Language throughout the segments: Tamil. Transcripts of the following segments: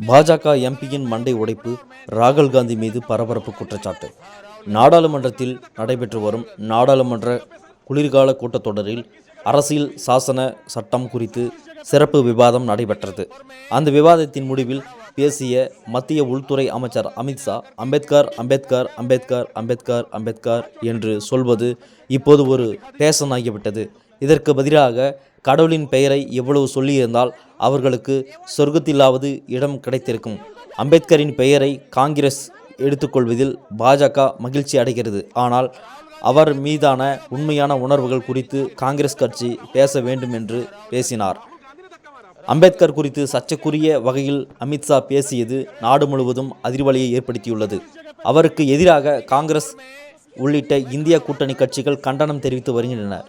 பாஜக எம்பியின் மண்டை உடைப்பு ராகுல் காந்தி மீது பரபரப்பு குற்றச்சாட்டு. நாடாளுமன்றத்தில் நடைபெற்று வரும் நாடாளுமன்ற குளிர்கால கூட்டத்தொடரில் அரசியல் சாசன சட்டம் குறித்து சிறப்பு விவாதம் நடைபெற்றது. அந்த விவாதத்தின் முடிவில் பேசிய மத்திய உள்துறை அமைச்சர் அமித்ஷா அம்பேத்கர் அம்பேத்கர் அம்பேத்கர் அம்பேத்கர் அம்பேத்கர் என்று சொல்வது இப்போது ஒரு பேஷன் ஆகிவிட்டது இதற்கு பதிலாக கடவுளின் பெயரை எவ்வளவு சொல்லியிருந்தால் அவர்களுக்கு சொர்க்கத்திலாவது இடம் கிடைத்திருக்கும். அம்பேத்கரின் பெயரை காங்கிரஸ் எடுத்துக்கொள்வதில் பாஜக மகிழ்ச்சி அடைகிறது. ஆனால் அவர் மீதான உண்மையான உணர்வுகள் குறித்து காங்கிரஸ் கட்சி பேச வேண்டும் என்று பேசினார். அம்பேத்கர் குறித்து சர்ச்சைக்குரிய வகையில் அமித்ஷா பேசியது நாடு முழுவதும் அதிர்வலையை ஏற்படுத்தியுள்ளது. அவருக்கு எதிராக காங்கிரஸ் உள்ளிட்ட இந்திய கூட்டணி கட்சிகள் கண்டனம் தெரிவித்து வருகின்றனர்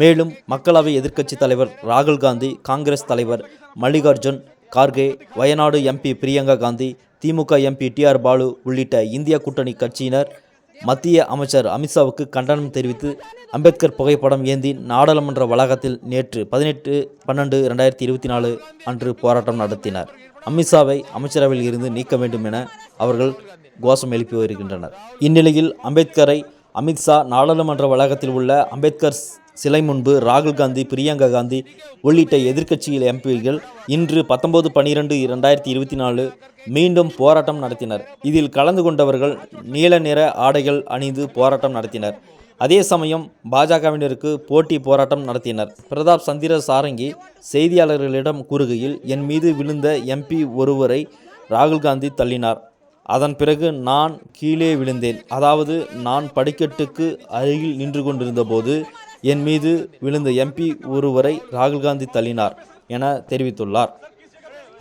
மேலும் மக்களவை எதிர்க்கட்சித் தலைவர் ராகுல் காந்தி காங்கிரஸ் தலைவர் Mallikarjun Kharge Wayanad MP Priyanka Gandhi DMK MP TR Baalu உள்ளிட்ட இந்திய கூட்டணி கட்சியினர் மத்திய அமைச்சர் அமித்ஷாவுக்கு கண்டனம் தெரிவித்து அம்பேத்கர் புகைப்படம் ஏந்தி நாடாளுமன்ற வளாகத்தில் நேற்று பதினெட்டு பன்னெண்டு ரெண்டாயிரத்தி இருபத்தி நாலு அன்று போராட்டம் நடத்தினர். அமித்ஷாவை அமைச்சரவையில் இருந்து நீக்க வேண்டும் என அவர்கள் கோஷம் எழுப்பி வருகின்றனர். இந்நிலையில் அம்பேத்கரை அமித்ஷா நாடாளுமன்ற வளாகத்தில் உள்ள அம்பேத்கர் சிலை முன்பு ராகுல் காந்தி பிரியங்கா காந்தி உள்ளிட்ட எதிர்க்கட்சியில் எம்பிகள் இன்று பத்தொன்பது பனிரெண்டு இரண்டாயிரத்தி இருபத்தி நாலு மீண்டும் போராட்டம் நடத்தினர். இதில் கலந்து கொண்டவர்கள் நீல நிற ஆடைகள் அணிந்து போராட்டம் நடத்தினர். அதே சமயம் பாஜகவினருக்கு போட்டி போராட்டம் நடத்தினர். பிரதாப் சந்திர சாரங்கி செய்தியாளர்களிடம் கூறுகையில் என் மீது விழுந்த எம்பி ஒருவரை ராகுல் காந்தி தள்ளினார். அதன் பிறகு நான் கீழே விழுந்தேன். அதாவது நான் படிக்கட்டுக்கு அருகில் நின்று கொண்டிருந்த போது என் மீது விழுந்த எம்பி ஒருவரை ராகுல் காந்தி தள்ளினார் என தெரிவித்துள்ளார்.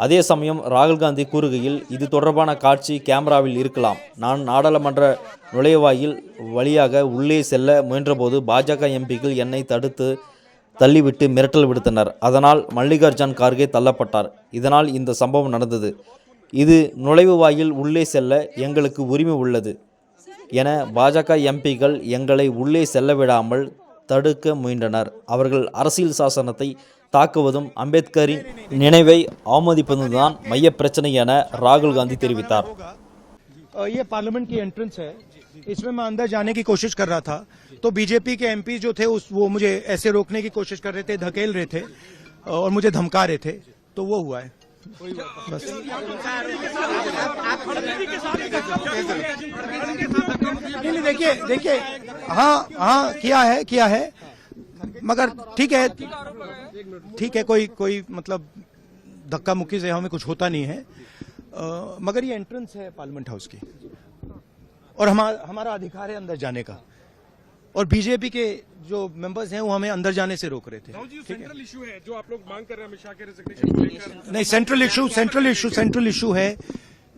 அதே சமயம் ராகுல் காந்தி கூறுகையில் இது தொடர்பான காட்சி கேமராவில் இருக்கலாம். நான் நாடாளுமன்ற நுழைவாயில் வழியாக உள்ளே செல்ல முயன்றபோது பாஜக எம்பிக்கள் என்னை தடுத்து தள்ளிவிட்டு மிரட்டல் விடுத்தனர். அதனால் மல்லிகார்ஜுன் கார்கே தள்ளப்பட்டார். இதனால் இந்த சம்பவம் நடந்தது. இது நுழைவு வாயில் உள்ளே செல்ல எங்களுக்கு உரிமை உள்ளது என பாஜக எம்பிக்கள் எங்களை உள்ளே செல்ல விடாமல் தடுக்க முயன்றனர் அவர்கள் அரசியல் சாசனத்தை தாக்குவதும் அம்பேத்கரின் நினைவை அவமதிப்பதுதான் மைய பிரச்சனை என ராகுல் காந்தி தெரிவித்தார் अ, ये पार्लियामेंट की एंट्रेंस है इसमें मैं अंदर जाने की कोशिश कर रहा था तो बीजेपी के एमपी जो थे उस वो मुझे ऐसे रोकने की कोशिश कर रहे थे धकेल रहे थे और मुझे धमका रहे थे तो वो हुआ है बस नहीं नहीं देखिए देखिए हाँ हाँ किया है किया है। मगर ठीक है ठीक है कोई कोई मतलब धक्का मुक्की से हमें कुछ होता नहीं है। अ, मगर ये एंट्रेंस है पार्लियामेंट हाउस की। और हमारा हमारा अधिकार है अंदर जाने का। और बीजेपी के जो मेंबर्स हैं वो हमें अंदर जाने से रोक रहे थे। जो सेंट्रल इशू है? जो आप लोग मांग कर रहे हैं शाह के नहीं central issue central issue central issue है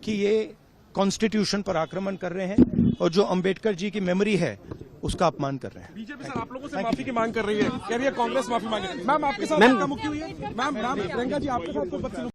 कि ये कॉन्स्टिट्यूशन पर आक्रमण कर रहे हैं। और जो अंबेडकर जी की मेमोरी है उसका अपमान कर रहे हैं। बीजेपी सर आप लोगों से माफ़ी की मांग कर रही है। कह रही है कांग्रेस माफ़ी मांगे। मैम आपके साथ मुक्की हुई है? मैम मैम प्रियंका जी आपके साथ